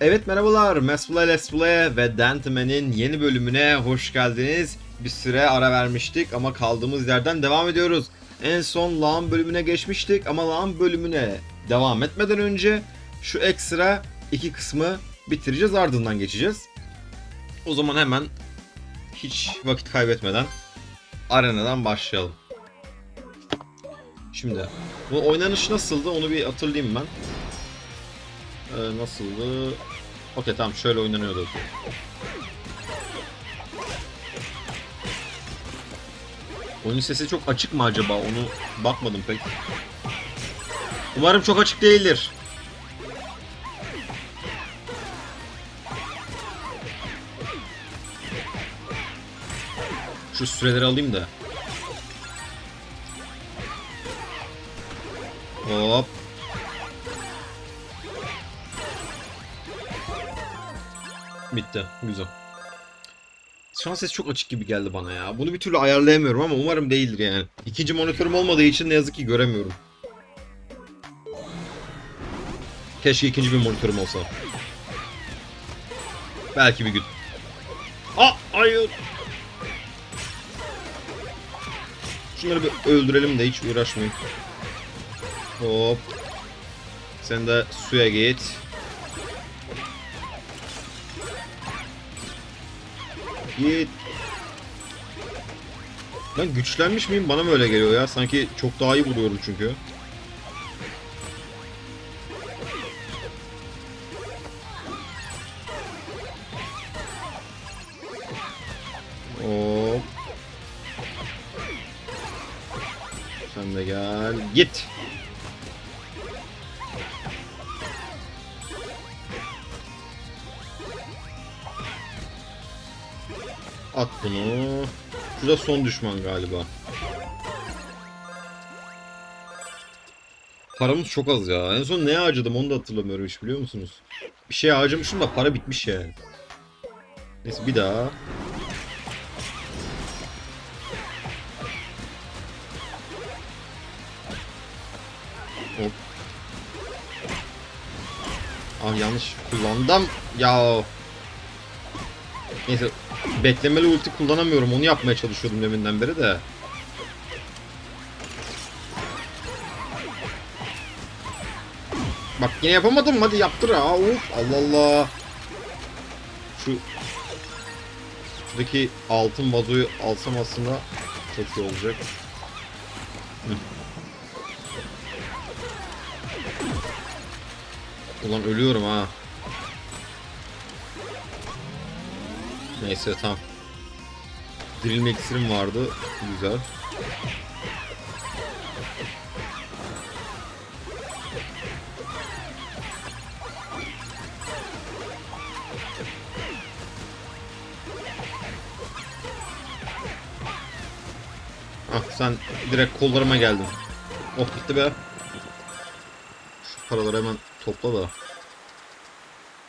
Evet merhabalar, Mesplay Let's ve Dentman'in yeni bölümüne hoş geldiniz. Bir süre ara vermiştik ama kaldığımız yerden devam ediyoruz. En son lağım bölümüne geçmiştik ama lağım bölümüne devam etmeden önce şu ekstra iki kısmı bitireceğiz ardından geçeceğiz. O zaman hemen hiç vakit kaybetmeden arenadan başlayalım. Şimdi bu oynanış nasıldı onu bir hatırlayayım ben. Ee, nasıldı? Okey tamam şöyle oynanıyordu. Oyun sesi çok açık mı acaba? Onu bakmadım pek. Umarım çok açık değildir. Şu süreleri alayım da. Hop. Bitti. Güzel. Şu an ses çok açık gibi geldi bana ya. Bunu bir türlü ayarlayamıyorum ama umarım değildir yani. İkinci monitörüm olmadığı için ne yazık ki göremiyorum. Keşke ikinci bir monitörüm olsa. Belki bir gün. Aa hayır. Şunları bir öldürelim de hiç uğraşmayın. Hop. Sen de suya git. Git. Ben güçlenmiş miyim? Bana mı öyle geliyor ya? Sanki çok daha iyi vuruyorum çünkü. Son düşman galiba. Paramız çok az ya. En son neye harcadım onu da hatırlamıyorum hiç biliyor musunuz? Bir şey harcamışım da para bitmiş yani. Neyse bir daha. Hop. Ah yanlış kullandım. Ya. Neyse beklemeli ulti kullanamıyorum. Onu yapmaya çalışıyordum deminden beri de. Bak yine yapamadım. Hadi yaptır ha. Uf Allah Allah. Şu şuradaki altın vazoyu alsam aslında çok iyi olacak. Hı. Ulan ölüyorum ha. Neyse tamam. Dirilme iksirim vardı. Güzel. Ah sen direkt kollarıma geldin. Oh gitti be. Şu paraları hemen topla da.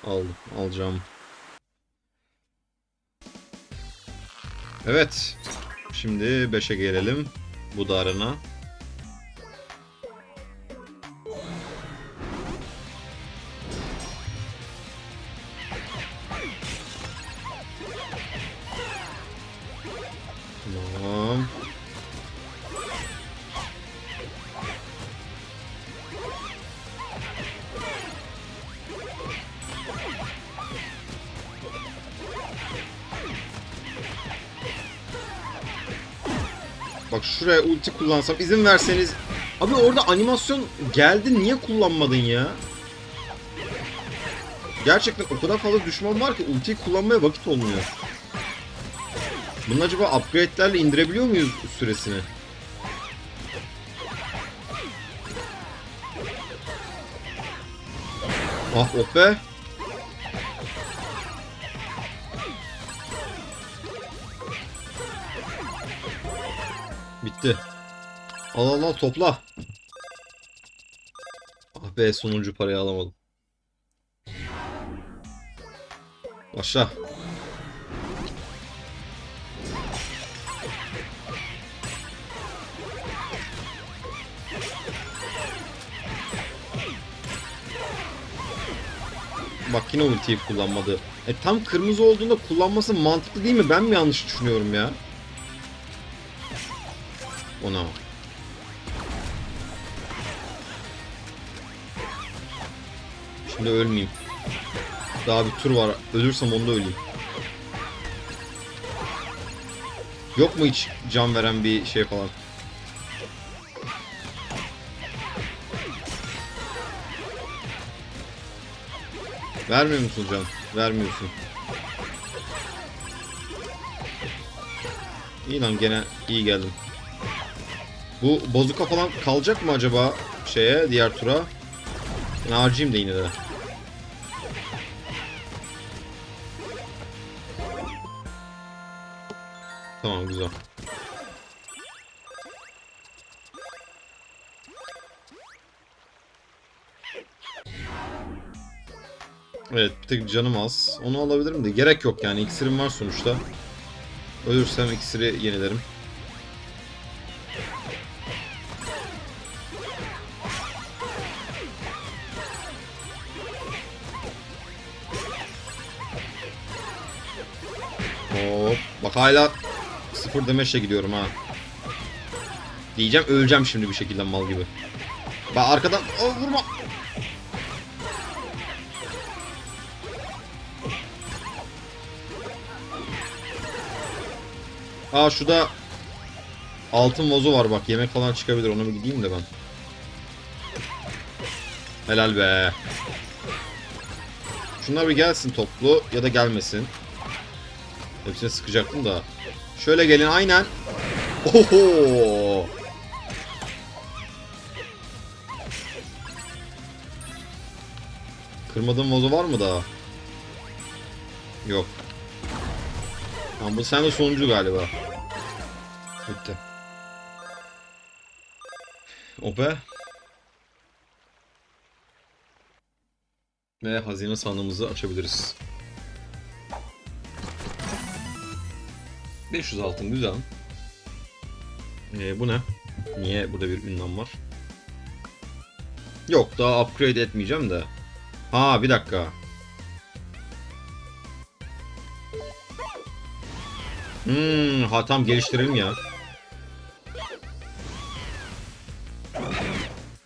Aldım. Alacağım. Evet. Şimdi 5'e gelelim. Bu da arena. Bak şuraya ulti kullansam izin verseniz. Abi orada animasyon geldi niye kullanmadın ya? Gerçekten o kadar fazla düşman var ki ultiyi kullanmaya vakit olmuyor. Bunu acaba upgrade'lerle indirebiliyor muyuz süresini? Ah oh be. Bitti. Al al al topla. Ah be sonuncu parayı alamadım. Başla. Bak yine ultiyi kullanmadı. E tam kırmızı olduğunda kullanması mantıklı değil mi? Ben mi yanlış düşünüyorum ya? Ona. Şimdi ölmeyeyim. Daha bir tur var. Ölürsem onda öleyim. Yok mu hiç can veren bir şey falan? Vermiyor musun can? Vermiyorsun. İyi lan gene iyi geldim. Bu bozuka falan kalacak mı acaba şeye diğer tura? Ben harcayayım da yine de. Tamam güzel. Evet bir tek canım az. Onu alabilirim de gerek yok yani iksirim var sonuçta. Ölürsem iksiri yenilerim. Bak hala sıfır demeçle gidiyorum ha. Diyeceğim öleceğim şimdi bir şekilde mal gibi. Bak arkadan oh, vurma. Aa şurada altın vazo var bak yemek falan çıkabilir ona bir gideyim de ben. Helal be. Şunlar bir gelsin toplu ya da gelmesin. Hepsine sıkacaktım da. Şöyle gelin aynen. Oho. Kırmadığım vazo var mı daha? Yok. Tamam bu sen de sonuncu galiba. Bitti. O be. Ve hazine sandığımızı açabiliriz. 500 altın güzel. Ee, bu ne? Niye burada bir ünlem var? Yok daha upgrade etmeyeceğim de. Ha bir dakika. Hmm, ha tam geliştirelim ya.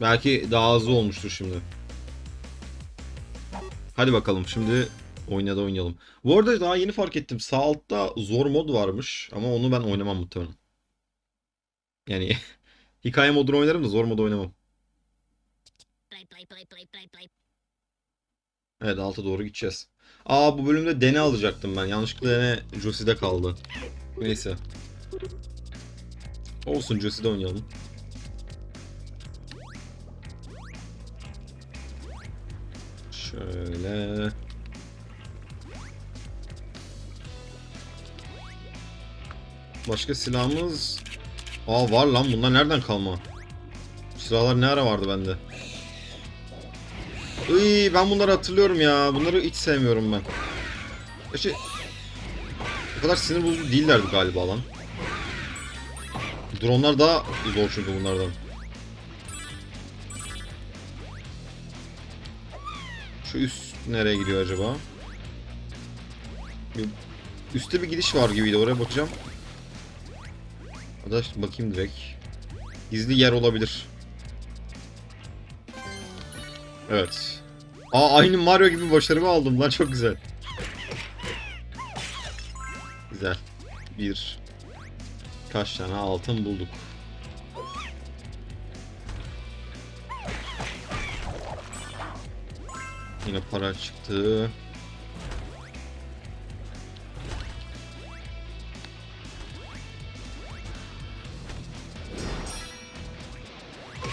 Belki daha hızlı olmuştur şimdi. Hadi bakalım şimdi oyna da oynayalım. Bu arada daha yeni fark ettim. Sağ altta zor mod varmış ama onu ben oynamam muhtemelen. Yani hikaye modunu oynarım da zor modu oynamam. Evet alta doğru gideceğiz. Aa bu bölümde Dene alacaktım ben. Yanlışlıkla Dene Josie'de kaldı. Neyse. Olsun Josie'de oynayalım. Başka silahımız... Aa var lan bunlar nereden kalma? Silahlar ne ara vardı bende? Iy, ben bunları hatırlıyorum ya. Bunları hiç sevmiyorum ben. Gerçi o kadar sinir bozucu değillerdi galiba lan. Dronlar daha zor çünkü bunlardan. Şu üst nereye gidiyor acaba? Bir- Üste bir gidiş var gibiydi. Oraya bakacağım. Da bakayım direkt. Gizli yer olabilir. Evet. Aa aynı Mario gibi başarımı aldım lan çok güzel. Güzel. Bir. Kaç tane altın bulduk. Yine para çıktı.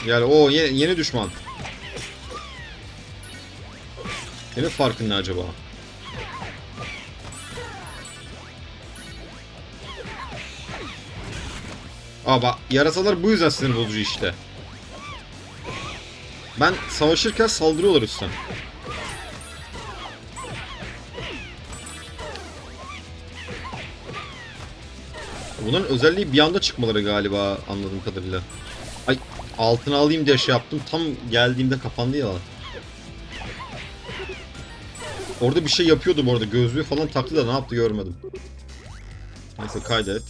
Yani o yeni, yeni düşman. Senin farkın ne acaba? Aa bak yarasalar bu yüzden sinir bozucu işte. Ben savaşırken saldırıyorlar üstten. Bunların özelliği bir anda çıkmaları galiba anladığım kadarıyla. Altına alayım diye şey yaptım. Tam geldiğimde kapandı ya. Orada bir şey yapıyordu bu arada. Gözlüğü falan taktı da ne yaptı görmedim. Neyse kaydet.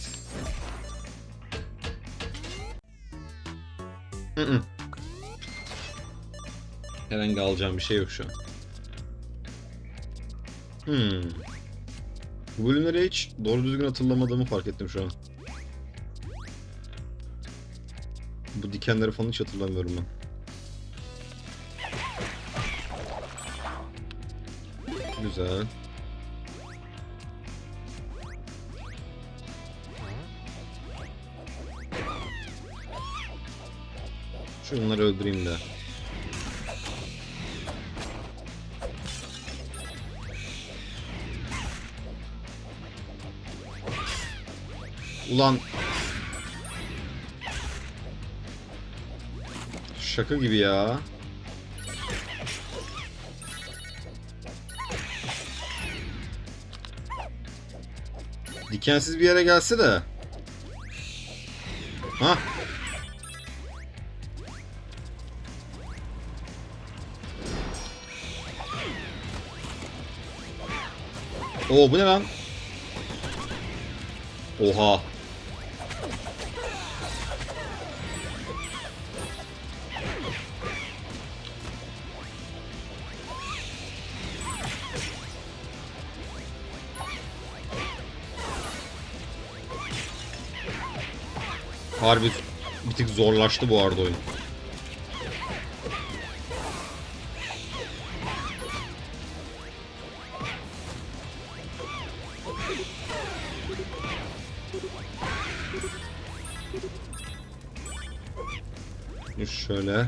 Hı. Herhangi alacağım bir şey yok şu an. Hmm. Bu bölümleri hiç doğru düzgün hatırlamadığımı fark ettim şu an. Dikenleri falan hiç hatırlamıyorum ben. Güzel. Şunları öldüreyim de. Ulan Şaka gibi ya. Dikensiz bir yere gelse de. Ha? Oo bu ne lan? Oha. Harbi bir tık zorlaştı bu arada oyun. Şöyle.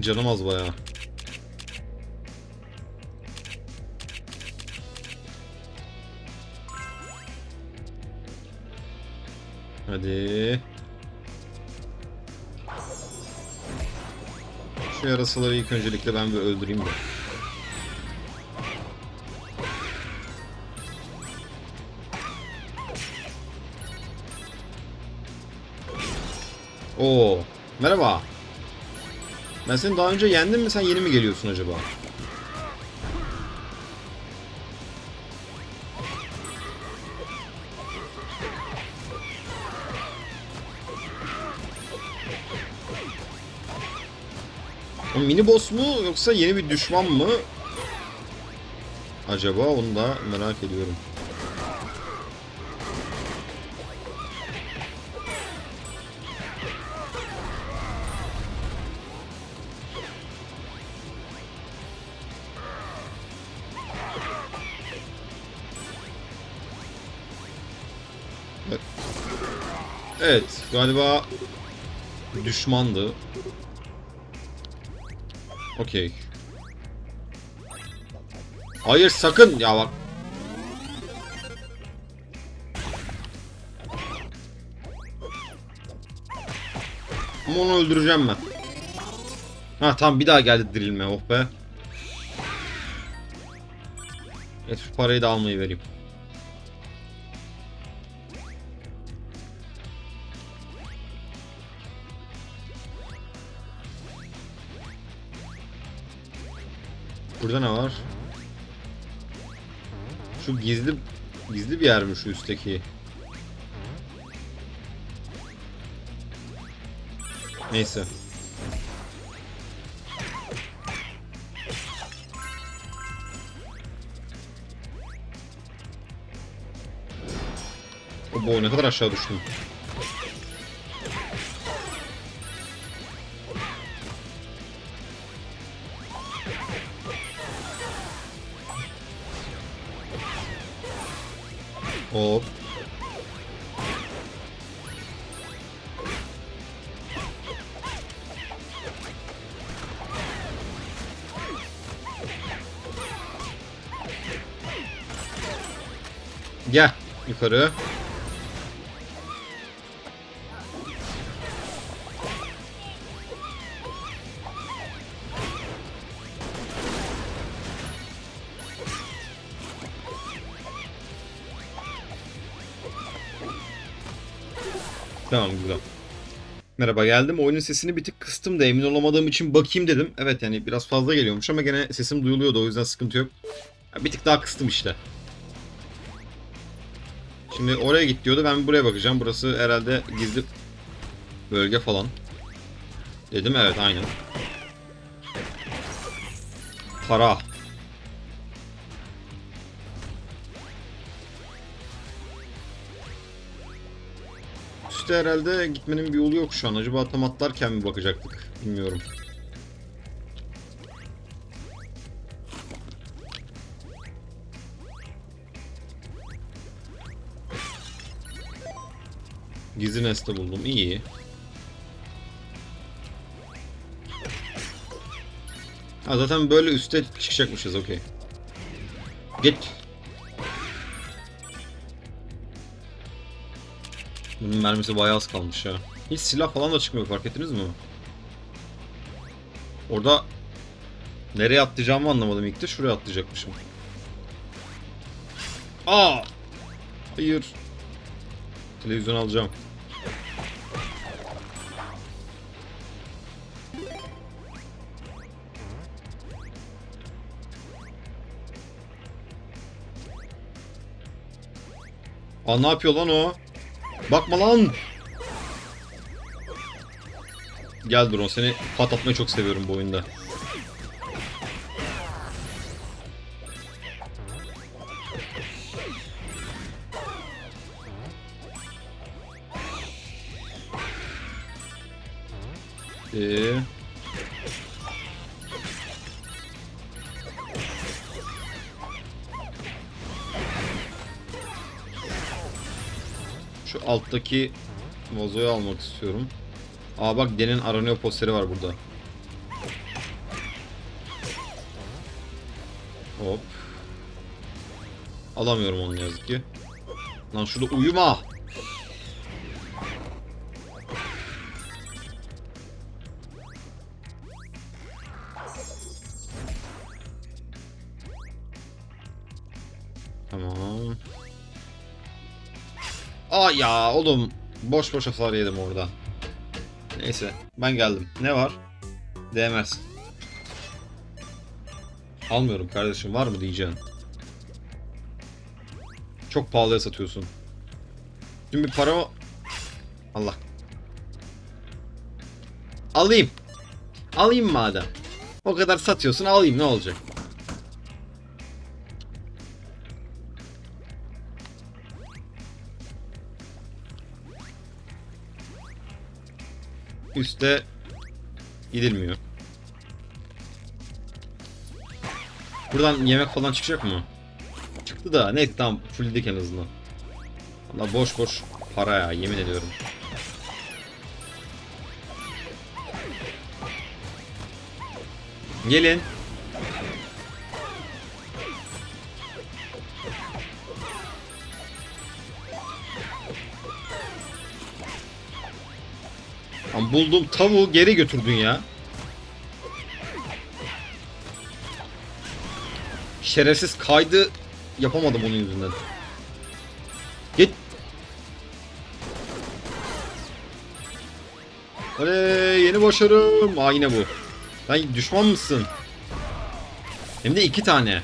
Canım az bayağı. Hadi. Şu yarasaları ilk öncelikle ben bir öldüreyim de. Oo, merhaba. Ben seni daha önce yendim mi sen yeni mi geliyorsun acaba? O mini boss mu yoksa yeni bir düşman mı? Acaba onu da merak ediyorum. Evet, galiba düşmandı. Okey. Hayır sakın ya bak. Ama onu öldüreceğim ben. Ha tamam bir daha geldi dirilme oh be. Evet şu parayı da almayı vereyim. Burada ne var? Şu gizli gizli bir yer mi şu üstteki? Neyse. Boy ne kadar aşağı düştüm. Hop. Gel yukarı. Tamam güzel. Merhaba geldim. Oyunun sesini bir tık kıstım da emin olamadığım için bakayım dedim. Evet yani biraz fazla geliyormuş ama gene sesim duyuluyordu o yüzden sıkıntı yok. Bir tık daha kıstım işte. Şimdi oraya git diyordu. Ben buraya bakacağım. Burası herhalde gizli bölge falan. Dedim evet aynen. Para. Üste herhalde gitmenin bir yolu yok şu an. Acaba tam atlarken mi bakacaktık? Bilmiyorum. Gizli nesne buldum. İyi. Ha zaten böyle üste çıkacakmışız. Okey. Git. Bunun mermisi bayağı az kalmış ya. Hiç silah falan da çıkmıyor fark ettiniz mi? Orada nereye atlayacağımı anlamadım ilk de şuraya atlayacakmışım. Aa! Hayır. Televizyon alacağım. Aa ne yapıyor lan o? Bakma lan. Gel drone seni patlatmayı çok seviyorum bu oyunda. Alttaki vazoyu almak istiyorum. Aa bak Den'in aranıyor posteri var burada. Hop. Alamıyorum onu yazık ki. Lan şurada uyuma. Ya oğlum boş boş hasar yedim orada. Neyse ben geldim. Ne var? Değmez. Almıyorum kardeşim var mı diyeceğim. Çok pahalıya satıyorsun. Şimdi bir para Allah. Alayım. Alayım madem. O kadar satıyorsun alayım ne olacak? Üste gidilmiyor. Buradan yemek falan çıkacak mı? Çıktı da neyse tamam fullledik en azından. Valla boş boş para ya yemin ediyorum. Gelin. Buldum tavuğu geri götürdün ya. Şerefsiz kaydı yapamadım onun yüzünden. Git. Oley yeni başarım. Aa yine bu. Sen düşman mısın? Hem de iki tane.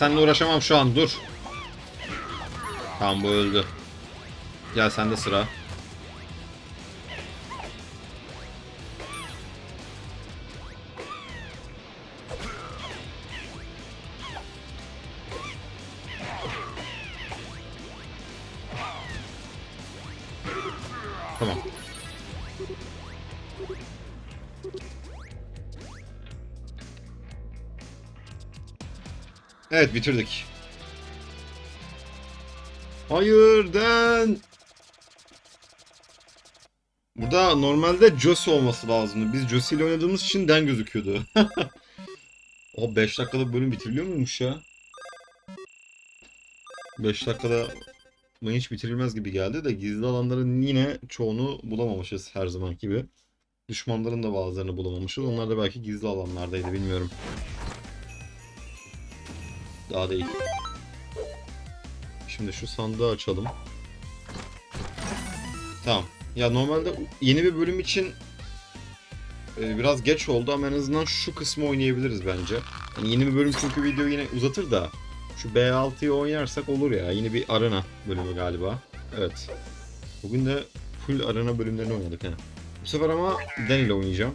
Seninle uğraşamam şu an dur. Tamam bu öldü. Gel sende sıra. Tamam. Evet bitirdik. Hayır Den. Burada normalde Josie olması lazımdı. Biz Josie ile oynadığımız için Den gözüküyordu. O 5 dakikada bölüm bitiriliyor muymuş ya? 5 dakikada bu hiç bitirilmez gibi geldi de gizli alanların yine çoğunu bulamamışız her zaman gibi. Düşmanların da bazılarını bulamamışız. Onlar da belki gizli alanlardaydı bilmiyorum. Daha değil. Şimdi şu sandığı açalım. Tamam. Ya normalde yeni bir bölüm için e, biraz geç oldu ama en azından şu kısmı oynayabiliriz bence. Yani yeni bir bölüm çünkü video yine uzatır da şu B6'yı oynarsak olur ya. Yine bir arena bölümü galiba. Evet. Bugün de full arena bölümlerini oynadık he. Bu sefer ama Den ile oynayacağım.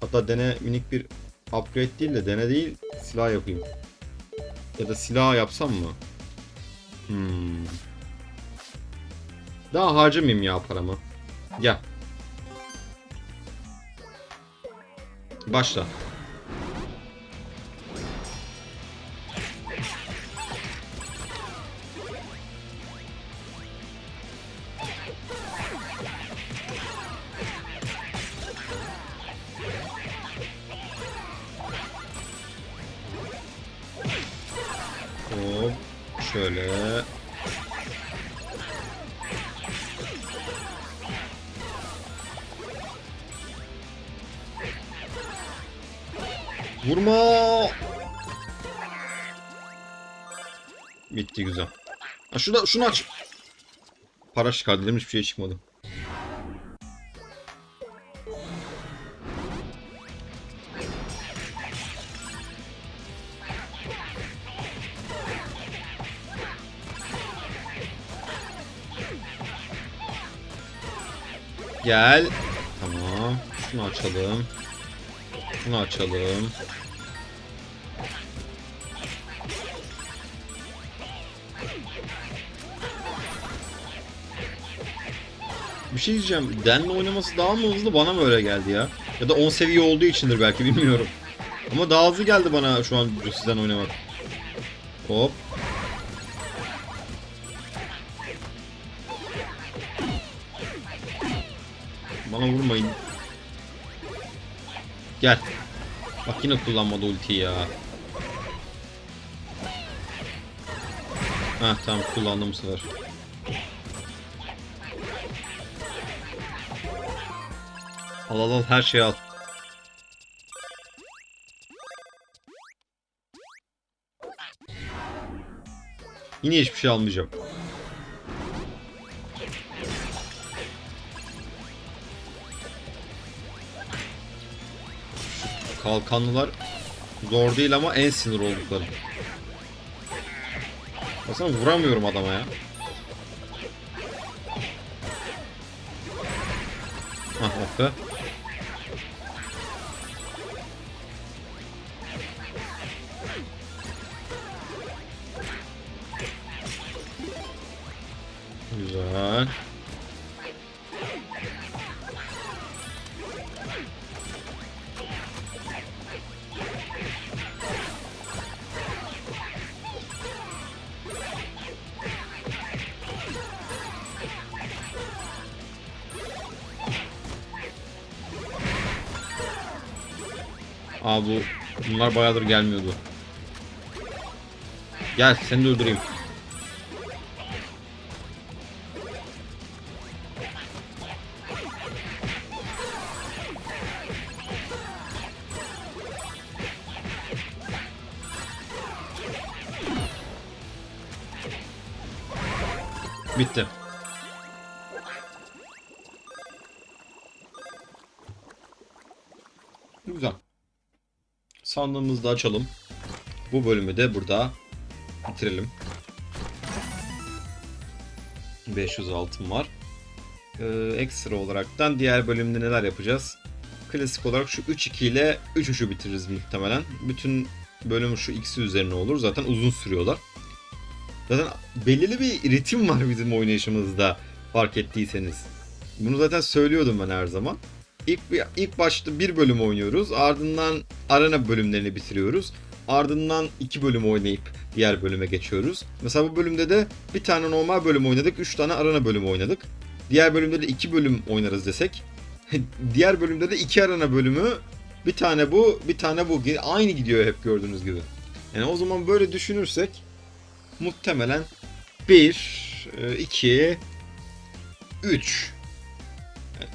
Hatta Den'e minik bir upgrade değil de Den'e değil silah yapayım. Ya da silah yapsam mı? Hmm. Daha harcamayayım ya paramı. Gel. Başla. Şöyle. Vurma. Bitti güzel. Ha şunu, şunu aç. Para çıkardı dedim hiçbir şey çıkmadı. Gel. Tamam. Şunu açalım. Şunu açalım. Bir şey diyeceğim. Den'le oynaması daha mı hızlı bana mı öyle geldi ya? Ya da 10 seviye olduğu içindir belki bilmiyorum. Ama daha hızlı geldi bana şu an sizden oynamak. Hop. Gel. Bak yine kullanmadı ultiyi ya. Ha tamam kullandım bu sefer. Al al al her şeyi al. Yine hiçbir şey almayacağım. Şu kalkanlılar zor değil ama en sinir olduklarım. Aslında vuramıyorum adama ya. Ah oh be. Aa bu bunlar bayağıdır gelmiyordu. Gel seni de öldüreyim. Sandığımızı da açalım. Bu bölümü de burada bitirelim. 500 altın var. Ee, ekstra olaraktan diğer bölümde neler yapacağız? Klasik olarak şu 3-2 ile 3-3'ü bitiririz muhtemelen. Bütün bölüm şu ikisi üzerine olur. Zaten uzun sürüyorlar. Zaten belirli bir ritim var bizim oynayışımızda fark ettiyseniz. Bunu zaten söylüyordum ben her zaman. İlk, ilk başta bir bölüm oynuyoruz. Ardından arena bölümlerini bitiriyoruz. Ardından iki bölüm oynayıp diğer bölüme geçiyoruz. Mesela bu bölümde de bir tane normal bölüm oynadık. Üç tane arena bölümü oynadık. Diğer bölümde de iki bölüm oynarız desek. diğer bölümde de iki arena bölümü Bir tane bu, bir tane bu. Aynı gidiyor hep gördüğünüz gibi. Yani o zaman böyle düşünürsek muhtemelen 1, 2, 3.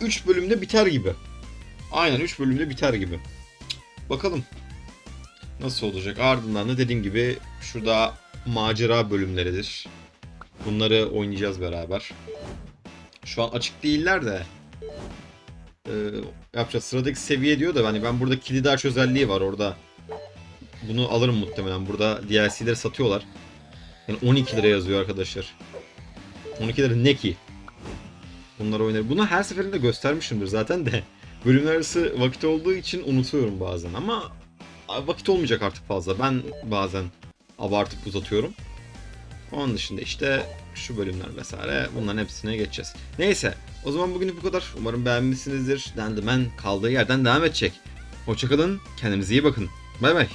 3 bölümde biter gibi. Aynen 3 bölümde biter gibi. Bakalım. Nasıl olacak? Ardından da dediğim gibi şurada macera bölümleridir. Bunları oynayacağız beraber. Şu an açık değiller de. Ee, yapacağız. Sıradaki seviye diyor da hani ben burada kilidi aç özelliği var orada. Bunu alırım muhtemelen. Burada DLC'leri satıyorlar. Yani 12 lira yazıyor arkadaşlar. 12 lira ne ki? Bunları oynarım. Bunu her seferinde göstermişimdir zaten de. Bölümler arası vakit olduğu için unutuyorum bazen ama vakit olmayacak artık fazla. Ben bazen abartıp uzatıyorum. Onun dışında işte şu bölümler vesaire bunların hepsine geçeceğiz. Neyse o zaman bugünlük bu kadar. Umarım beğenmişsinizdir. Dendimen kaldığı yerden devam edecek. Hoşçakalın. Kendinize iyi bakın. Bay bay.